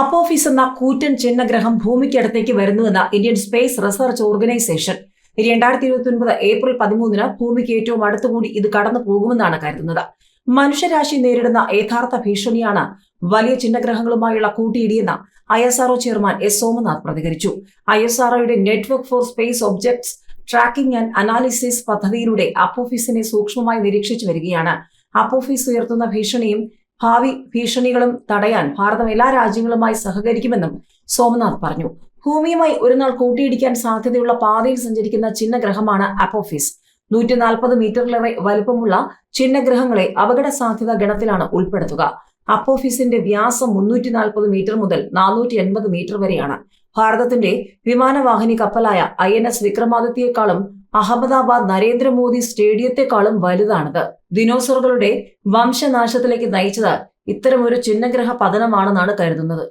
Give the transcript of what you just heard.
അപ്പോഫീസ് എന്ന കൂറ്റൻ ചിഹ്നഗ്രഹം ഭൂമിക്കടുത്തേക്ക് വരുന്നുവെന്ന ഇന്ത്യൻ സ്പേസ് റിസർച്ച് ഓർഗനൈസേഷൻ. രണ്ടായിരത്തി ഇരുപത്തി ഒൻപത് ഏപ്രിൽ പതിമൂന്നിന് ഭൂമിക്ക് ഏറ്റവും അടുത്തുകൂടി ഇത് കടന്നു പോകുമെന്നാണ് കരുതുന്നത്. മനുഷ്യരാശി നേരിടുന്ന യഥാർത്ഥ ഭീഷണിയാണ് വലിയ ചിഹ്നഗ്രഹങ്ങളുമായുള്ള കൂട്ടിയിടിയെന്ന് I S RO chairman S Somanath പ്രതികരിച്ചു. I S ആർഒയുടെ network for space objects tracking and analysis പദ്ധതിയിലൂടെ അപ്പോഫീസിനെ സൂക്ഷ്മമായി നിരീക്ഷിച്ചു വരികയാണ്. അപ്പോഫീസ് ഉയർത്തുന്ന ഭീഷണിയും ഭാവി ഭീഷണികളും തടയാൻ ഭാരതം എല്ലാ രാജ്യങ്ങളുമായി സഹകരിക്കുമെന്നും സോമനാഥ് പറഞ്ഞു. ഭൂമിയുമായി ഒരു നാൾ കൂട്ടിയിടിക്കാൻ സാധ്യതയുള്ള പാതയിൽ സഞ്ചരിക്കുന്ന ചിഹ്നഗ്രഹമാണ് അപ്പോഫീസ്. നൂറ്റി നാൽപ്പത് മീറ്ററിലേറെ വലുപ്പമുള്ള ചിഹ്നഗ്രഹങ്ങളെ അപകട സാധ്യത ഗണത്തിലാണ് ഉൾപ്പെടുത്തുക. അപ്പോഫീസിന്റെ വ്യാസം മുന്നൂറ്റി നാൽപ്പത് മീറ്റർ മുതൽ നാനൂറ്റി എൺപത് മീറ്റർ വരെയാണ്. ഭാരതത്തിന്റെ വിമാനവാഹിനി കപ്പലായ ഐ എൻ എസ് വിക്രമാദിത്യയെക്കാളും അഹമ്മദാബാദ് നരേന്ദ്രമോദി സ്റ്റേഡിയത്തെക്കാളും വലുതാണിത്. ദിനോസറുകളുടെ വംശനാശത്തിലേക്ക് നയിച്ചത് ഇത്തരമൊരു ചിഹ്നഗ്രഹ പതനമാണെന്നാണ് കരുതുന്നത്.